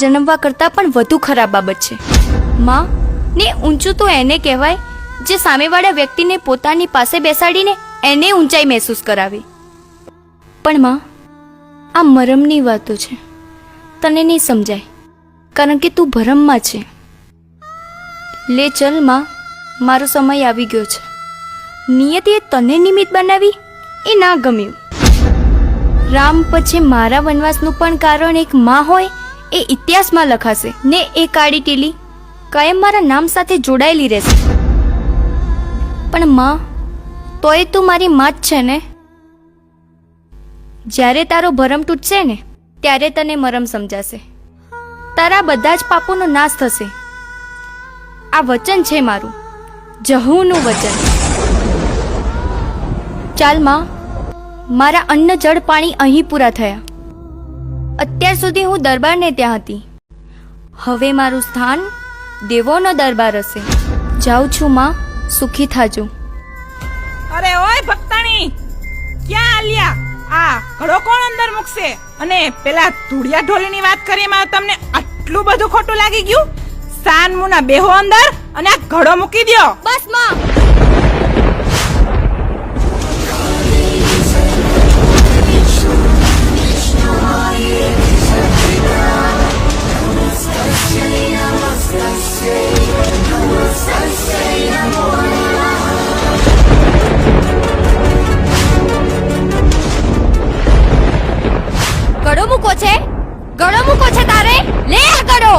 જન્મવા કરતાં પણ વધુ ખરાબ બાબત છે. માં, ને ઊંચું તો એને કહેવાય, જે સામેવાળા વ્યક્તિને પોતાની પાસે બેસાડીને એને ઊંચાઈ મહેસૂસ કરાવે. પણ માં, આ મરમની વાતો છે. તને નહીં સમજાય, કારણ કે તું ભરમમાં છે. લે ચલમાં, મારો સમય આવી ગયો છે. નિયતિએ તને નિમિત્ત બનાવી, એ ના ગમ્યું. રામ પછી મારા વનવાસનું પણ કારણ એક માં હોય એ ઇતિહાસમાં લખાશે. ને એ કાળી ટીલી કાયમ મારા નામ સાથે જોડાયેલી રહેશે. પણ માં, તોય તું મારી માં જ છે ને? જ્યારે તારો ભરમ તૂટશે ને, ત્યારે તને મરમ સમજાશે. તારા બધા જ પાપોનો નાશ થશે. આ વચન છે મારું. જહુનું વચન. ચાલમાં, મારા અન્ન જળ પાણી અહીં પૂરા થયા. અત્યાર સુધી હું દરબારને ત્યાં હતી. હવે મારું સ્થાન દેવોનો દરબાર હશે. જાઉં છું માં સુખી થાજો. અરે ઓય ભક્તાણી ક્યાં આલ્યા? આ ઘડો કોણ અંદર મૂકશે? અને પેલા ધૂળિયા ઢોલીની વાત કરી એમાં તમને આટલું બધું ખોટું લાગી ગયું? સાન મુના બેહો અંદર અને આ ઘડો મૂકી દો બસમાં ગળો મૂકો છે? ગળો મૂકો છે તારે? લે આ ગળો!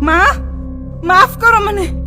માં માફ કરો મને.